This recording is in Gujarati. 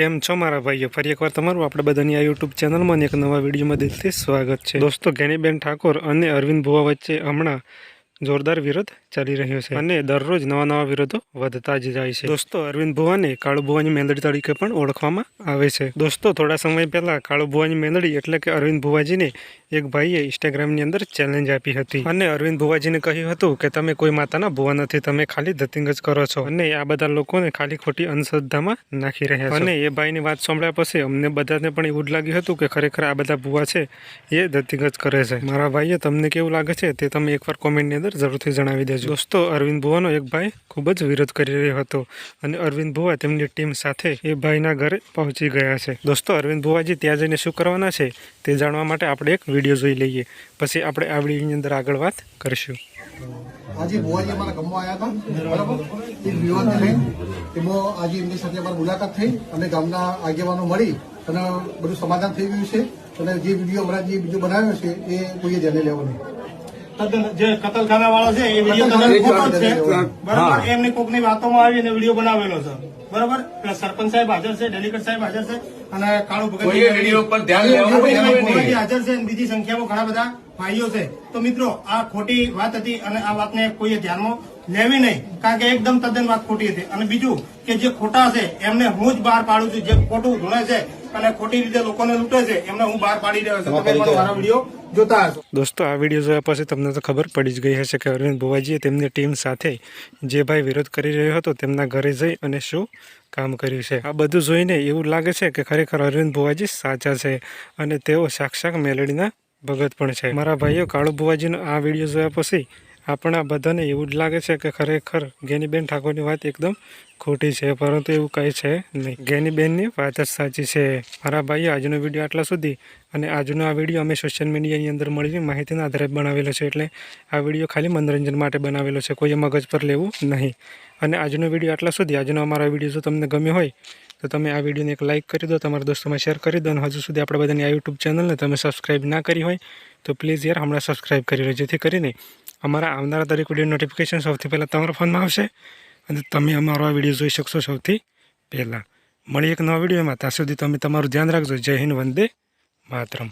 કેમ છો મારા ભાઈઓ? ફરી એકવાર તમારું આપણે બધાની આ યુટ્યુબ ચેનલમાં એક નવા વિડીયોમાં દિલથી સ્વાગત છે. દોસ્તો, ગેનીબેન ઠાકોર અને અરવિંદ ભુવા વચ્ચે હમણાં જોરદાર વિરોધ ચાલી રહ્યો છે અને દરરોજ નવા નવા વિરોધો વધતા જ જાય છે. દોસ્તો, અરવિંદ ભુવાને કાળુ ભુવાની મેંદડી તરીકે પણ ઓળખવામાં આવે છે. દોસ્તો, થોડા સમય પહેલા કાળુ ભુવાની મેંદડી એટલે કે અરવિંદ ભુવાજીને એક ભાઈએ ઇન્સ્ટાગ્રામની અંદર ચેલેન્જ આપી હતી. અને અરવિંદ ભુવાજીને કહ્યું હતું કે, તમે કોઈ માતાના ભુવા નથી, તમે ખાલી ધતિંગ જ કરો છો. અને આ બધા લોકોને ખાલી ખોટી અંધશ્રદ્ધામાં નાખી રહ્યા છે. અને એ ભાઈની વાત સાંભળ્યા પછી અમને બધાને પણ એવું જ લાગ્યું હતું કે, ખરેખર આ બધા ભુવા છે, એ ધતિંગ જ કરે છે. મારા ભાઈએ તમને કેવું લાગે છે તે તમે એકવાર કોમેન્ટની અંદર જરૂરથી જણાવી દેજો. દોસ્તો, અરવિંદ ભુવાનો એક ભાઈ ખૂબ જ વિરોધ કરી રહ્યો હતો અને અરવિંદ ભુવા તેમની ટીમ સાથે એ ભાઈના ઘરે પહોંચી ગયા છે. દોસ્તો, અરવિંદ ભુવાજી ત્યાં જઈને શું કરવાના છે તે જાણવા માટે આપણે એક વીડિયો જોઈ લઈએ. પછી આપણે આ વિડીયોની અંદર આગળ વાત કરીશું. આજે ભુવાજી અમારા ગામમાં આવ્યા હતા, બરાબર? એક વિવાદ લઈને એમાં આજે એમની સાથે અમારી મુલાકાત થઈ અને ગામના આગેવાનો મળી અને બધું સમાધાન થઈ ગયું છે અને જે વીડિયો હમણાં જે બીજો બનાવ્યો છે એ કોઈએ ધ્યાને લેવો નહીં. જે કતલખાના વાળો છે એ વીડિયો તદ્દન ખોટો છે. બરાબર એમની કોકની વાતોમાં આવીને વીડિયો બનાવેલો છે. બરાબર? સરપંચ સાહેબ હાજર છે ડેલીગેટ સાહેબ હાજર છે અને કાળુ ભગત હાજર છે બીજી સંખ્યામાં ઘણા બધા ભાઈઓ છે. તો મિત્રો આ ખોટી વાત હતી અને આ વાતને કોઈએ ધ્યાનમાં લેવી નહીં કારણ કે એકદમ તદ્દન વાત ખોટી હતી. અને બીજું કે જે ખોટા છે એમને હું જ બહાર પાડું છું જે ખોટું ધોળે છે અને ખોટી રીતે લોકોને લૂંટે છે, એમને હું બહાર પાડી રહ્યો છું. તમે મારા વીડિયો દોસ્તો, આ વીડિયો જોયા પછી તમને તો ખબર પડી જ ગઈ હશે કે અરવિંદ ભુવાજીએ તેમની ટીમ સાથે જે ભાઈ વિરોધ કરી રહ્યો હતો, તેમના ઘરે જઈ અને શું કામ કર્યું છે? આ બધું જોઈને એવું લાગે છે કે ખરેખર અરવિંદ ભુવાજી સાચા છે અને તેઓ સાક્ષાત મેલડીના ભગત પણ છે. મારા ભાઈઓ કાળુ ભુવાજીનો આ વીડિયો જોયા પછી આપણા બધાને એવું જ લાગે છે કે ખરેખર ગેનીબેન ઠાકોરની વાત એકદમ ખોટી છે, પરંતુ એવું કંઈ છે નહીં. ગેનીબેનની વાત જ સાચી છે. મારા ભાઈએ આજનો વીડિયો આટલા સુધી અને આજનો આ વીડિયો અમે સોશિયલ મીડિયાની અંદર મળીને માહિતીના આધારે બનાવેલો છે, એટલે આ વીડિયો ખાલી મનોરંજન માટે બનાવેલો છે, કોઈએ મગજ પર લેવું નહીં. અને આજનો વીડિયો આટલા સુધી, આજનો અમારો વીડિયો જો તમને ગમ્યો હોય, તો તમે આ વિડીયોને એક લાઇક કરી દો, તમારા દોસ્તોમાં શેર કરી દો, અને હજુ સુધી આપણે બધાની આ યુટ્યુબ ચેનલને તમે સબસ્ક્રાઇબ ના કરી હોય, તો પ્લીઝ યાર હમણાં સબસ્ક્રાઇબ કરી લો જેથી કરીને અમારા આવનારા દરેક વીડિયો નોટિફિકેશન સૌથી પહેલાં તમારા ફોનમાં આવશે અને તમે અમારો આ વીડિયો જોઈ શકશો સૌથી પહેલાં. મળી એક નવા વિડીયોમાં ત્યાં સુધી તમે તમારું ધ્યાન રાખજો. જય હિન્દ, વંદે માતરમ.